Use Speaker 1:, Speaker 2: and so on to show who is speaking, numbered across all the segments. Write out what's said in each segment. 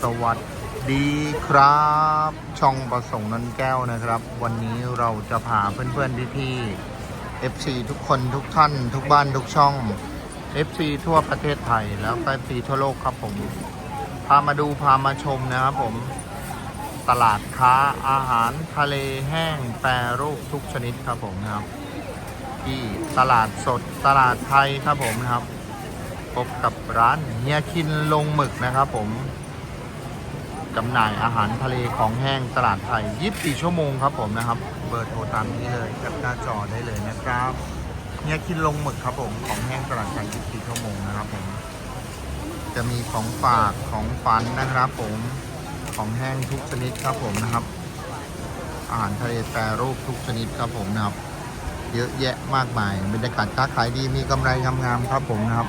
Speaker 1: สวัสดีครับ ช่องประสงค์นนแก้วนะครับ วันนี้เราจะพาเพื่อนๆพี่ๆ FC ทุกคนทุกท่าน ทุกบ้านทุกช่อง FC ทั่วประเทศไทยแล้วก็ FC ทั่วโลกครับผม พามาดูพามาชมนะครับผม ตลาดค้าอาหารทะเลแห้งแปรรูปทุกชนิดครับผมนะครับ ที่ตลาดสดตลาดไทยครับผมนะครับพบกับร้านเฮียคินลงหมึกนะครับผม จำหน่ายอาหารทะเลของแห้งตลาดไทย 24 ชั่วโมงครับผมนะครับ เบอร์โทรตามนี้เลยกับหน้าจอได้เลยนะครับเฮียคินลงหมึกครับผมของแห้งตลาดไทย 24 ชั่วโมงนะครับผม จะมีของฝากของฟันนะครับผมของแห้งทุกชนิดครับผมนะครับ อาหารทะเลแปรรูปทุกชนิดครับผมนะครับ เยอะแยะมากมายบรรยากาศค้าขายดีมีกำไรงามๆครับผมนะครับ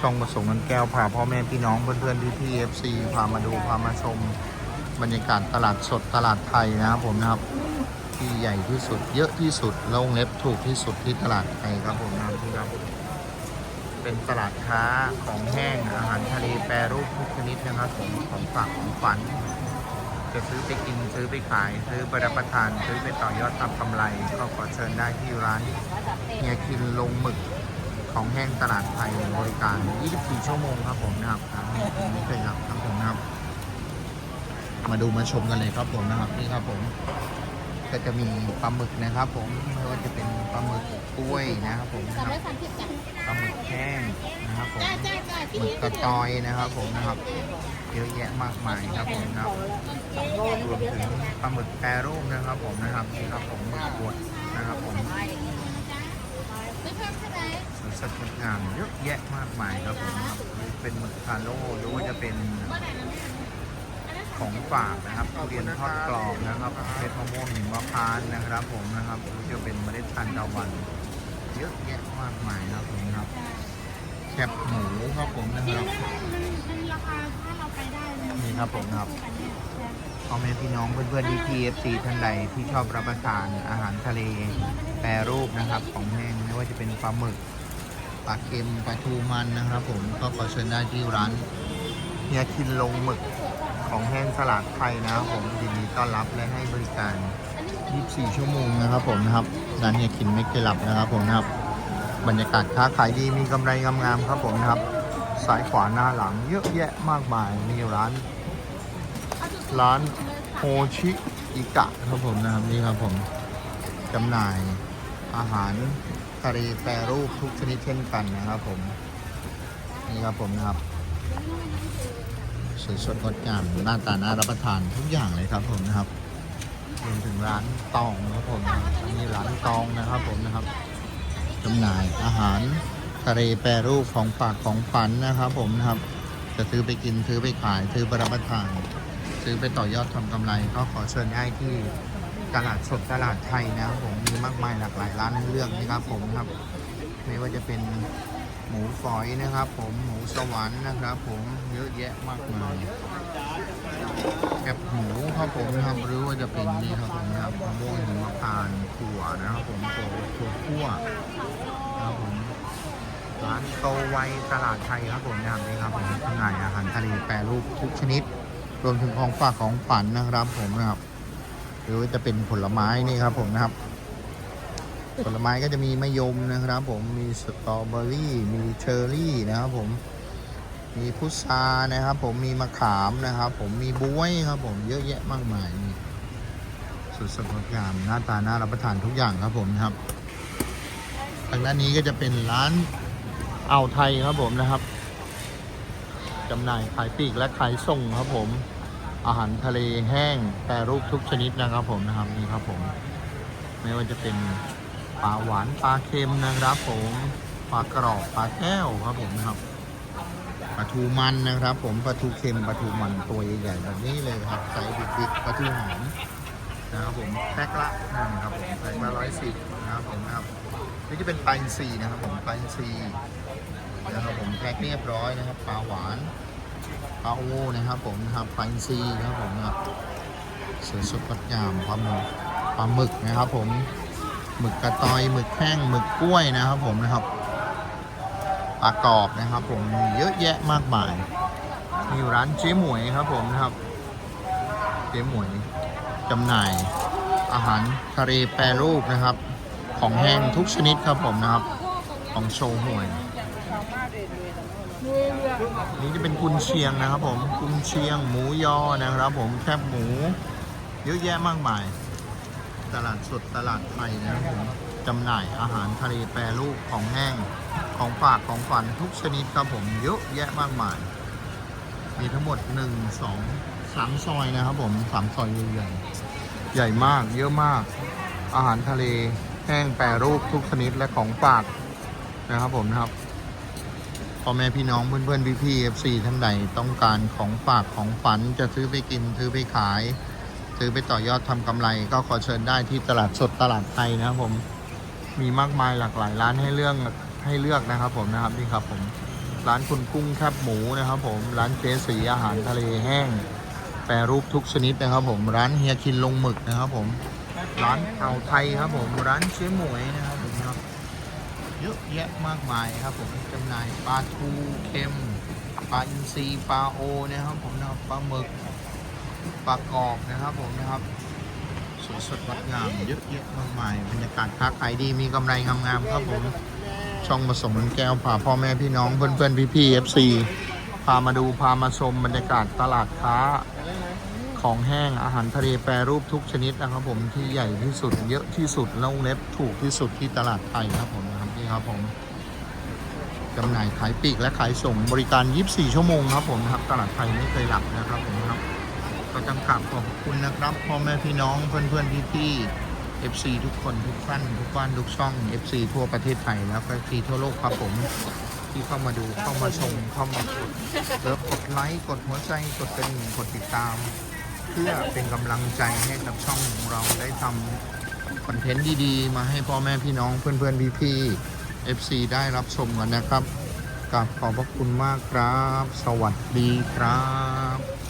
Speaker 1: ช่องประสงค์นันแก้วพาพ่อแม่พี่น้องเพื่อนๆพี่พี่เอฟซีพามาดูพามาชม บรรยากาศตลาดสดตลาดไทยนะครับผมนะครับ ที่ใหญ่ที่สุดเยอะที่สุดแลงเล็บถูกที่สุดที่ตลาดไทยครับผมนะครับที่ครับเป็นตลาดค้าของแห้งอาหารทะเลแปรรูปทุกชนิดนะครับผมของฝากของฝัน จะซื้อไปกินซื้อไปขายซื้อไปรับประทานซื้อไปต่อยอดทำกำไร ก็ขอเชิญได้ที่ร้านเฮียคินลงหมึก ของแห้งตลาดไทยบริการ 24 ชั่วโมงครับผมนะครับทางนี้เคยครับครับผมนะครับ มาดูมาชมกันเลยครับผมนะครับนี่ครับผม ก็จะมีปลาหมึกนะครับผมไม่ว่าจะเป็นปลาหมึกกล้วยนะครับผมนะค
Speaker 2: รับ
Speaker 1: ปลาหมึกแห้งนะครับผมหมึกกระตอยนะครับผมนะครับเยอะแยะมากมายครับผมนะครับรวมถึงปลาหมึกแปรรูปนะครับผมนะครับนี่ครับผมหมึกบดนะครับผ
Speaker 2: ม
Speaker 1: สวยสดงดงามเยอะแยะมากมายครับผมนะครับเป็นหมึกคาโร่หรือว่าจะเป็นของฝากนะครับทุเรียนทอดกรอบนะครับเม็ดมะม่วงหิมพานต์นะครับ ผมนะครับหรือจะเป็นเมล็ดทานตะวัน เยอะแยะมากมายครับผมนะครับแคบหมูครับผมนะ
Speaker 2: จริ
Speaker 1: ค
Speaker 2: ง
Speaker 1: รับ
Speaker 2: ๆมันราคาถ้าเราไปได้มั
Speaker 1: นี่ครับผมครับ พ่อแม่พี่น้องเพื่อนๆที่พีเอฟซีท่านใดที่ชอบรับประทานอาหารทะเลแปรรูปนะครับ ของแห้งไม่ว่าจะเป็นปลาหมึกปลาเค็มปลาทูมันนะครับ ผมก็ขอเชิญได้ที่ร้านเฮียคินลงหมึกของแห้งสลัดไทยนะครับผมยินดีต้อนรับและให้บริการ 24 ชั่วโมงนะครับ ผมนะครับร้านเฮียคินไม่เคยหลับนะครับ ผมนะครับ บรรยากาศค้าขายดีมีกำไรงามๆครับผมนะครับซ้ายขวาหน้าหลังเยอะแยะมากมายมีร้าน ร้านโฮชิอิกะครับผมนะครับนี่ครับผมจำหน่ายอาหารทะเลแปรรูปทุกชนิดเช่นกันนะครับผม นี่ครับผมนะครับสวยสดงดงามหน้าตาน่ารับประทานทุกอย่างเลยครับผมนะครับรวมถึงร้านตองนะครับผมอันนี้ร้านตองนะครับผมนะครับจำหน่ายอาหารทะเลแปรรูปของฝากของฝันนะครับผมนะครับ จะซื้อไปกินซื้อไปขายซื้อไปรับประทาน ซื้อไปต่อยอดทำกำไร ก็ขอเชิญได้ที่ตลาดสดตลาดไทยนะครับผมมีมากมายหลากหลายร้านให้เลือกนะครับผมครับไม่ว่าจะเป็นหมูฝอยนะครับ ผมหมูสวรรค์นะครับ ผมเยอะแยะมากมายแคบหมูครับผมนะครับหรือว่าจะเป็นนี่ครับผมนะครับมะม่วงหิมพานต์ถั่วนะครับผมถั่วถั่วคั่วนะครับผมร้านโตไวตลาดไทยครับผมนะครับนี่ครับผมจำหน่ายอาหารทะเลแปรรูปทุกชนิด รวมถึงของฝากของฝันนะครับผมนะครับ หรือว่าจะเป็นผลไม้นี่ครับผมนะครับ ผลไม้ก็จะมีมะยมนะครับ ผมมีสตรอเบอรี่ มีเชอร์รี่นะครับ ผมมีพุทรานะครับ ผมมีมะขามนะครับ ผมมีบวยครับ ผมเยอะแยะมากมายนี่สุดสดงดงามหน้าตาน่ารับประทานทุกอย่างครับผมนะครับ ทางด้านนี้ก็จะเป็นร้านอ่าวไทยครับผมนะครับ จำหน่ายขายปลีกและขายส่งครับผม อาหารทะเลแห้งแปรรูปทุกชนิดนะครับผมนะครับนี่ครับผม ไม่ว่าจะเป็นปลาหวานปลาเค็มนะครับผมปลากรอบปลาแก้วครับผมนะครับปลาทูมันนะครับ ผมปลาทูเค็มปลาทูมันตัวใหญ่ๆแบบนี้เลยครับไซส์บิ๊กๆปลาทูหอมนะครับผมแพ็คละนะครับผมแพ็คละร้อยสิบนะครับผมนะครับนี่จะเป็นปลาอินทรีนะครับผมปลาอินทรี นะครับผมแพ็คเรียบร้อยนะครับปลาหวานปลาโอนะครับผมนะครับปลาอินทรีนะครับผมนะครับสวยสดงดงามปลาหมึกปลาหมึกนะครับผมหมึกกระตอยหมึกแห้งหมึกกล้วยนะครับผมนะครับปลากรอบนะครับ ผมมีเยอะแยะมากมายมีอยู่ร้านเจ๊หมวยครับผมนะครับเจ๊หมวยจำหน่ายอาหารทะเลแปรรูปนะครับ ของแห้งทุกชนิดครับผมนะครับ ของโชว์หวย นี่จะเป็นกุนเชียงนะครับผมกุนเชียงหมูยอนะครับผมแคบหมู เยอะแยะมากมาย ตลาดสดตลาดไทยนะครับผมจำหน่ายอาหารทะเลแปรรูปของแห้งของฝากของฝันทุกชนิดครับผมเยอะแยะมากมาย มีทั้งหมด 1 2 3ซอยนะครับผมสามซอยใหญ่ๆใหญ่มากเยอะมาก อาหารทะเลแห้งแปรรูปทุกชนิดและของฝากนะครับผมนะครับ พ่อแม่พี่น้องเพื่อนๆพี่พี่เอฟซีท่านใดต้องการของฝากของฝันจะซื้อไปกินซื้อไปขาย ซื้อไปต่อยอดทำกำไร ก็ขอเชิญได้ที่ตลาดสดตลาดไทยนะครับผมมีมากมายหลากหลายร้านให้เลือกให้เลือกนะครับผมนะครับนี่ครับผมร้านคุณกุ้งแคบหมูนะครับผมร้านเจสีอาหารทะเลแห้ง แปรรูปทุกชนิดนะครับผมร้านเฮียคินลงหมึกนะครับผมร้านเต่าไทยครับผมร้านเจ๊หมวยนะครับ ยอะแยะมากมายครับผมจำหน่ายปลาทูเค็มปลาอินทรีปลาโอนะครับผมนะครับปลาหมึกปลากรอบนะครับผมนะครับสวยสดงดงามเยอะแยะมากมายบรรยากาศค้าขายดีมีกำไรงามๆครับผมช่องผสมมันแก้วพาพ่อแม่พี่น้องเพื่อนๆพี่ๆเอฟซีพามาดูพามาชมบรรยากาศตลาดค้าของแห้งอาหารทะเลแปรรูปทุกชนิดนะครับผมที่ใหญ่ที่สุดเยอะที่สุดแล้วเล็บถูกที่สุดที่ตลาดไทยครับผม นะครับนี่ครับผมจำหน่ายขายปีกและขายส่งบริการ 24 ชั่วโมงครับผมนะครับตลาดไทยไม่เคยหลับนะครับผมครับก็จำกัดขอบคุณนะครับพ่อแม่พี่น้องเพื่อนๆพี่ๆ FC ทุกคนทุกท่านทุกบ้านทุกช่อง FC ทั่วประเทศไทยแล้วก็ FC ทั่วโลกครับผมที่เข้ามาดูเข้ามาชมเข้ามากดเลิฟกดไลค์กดหัวใจกดกระดิ่งกดติดตาม เพื่อเป็นกำลังใจให้กับช่องของเราได้ทำคอนเทนต์ดีๆ มาให้พ่อแม่พี่น้องเพื่อนๆพี่ๆ FC ได้รับชมกันนะครับกับขอบพระคุณมากครับ สวัสดีครับ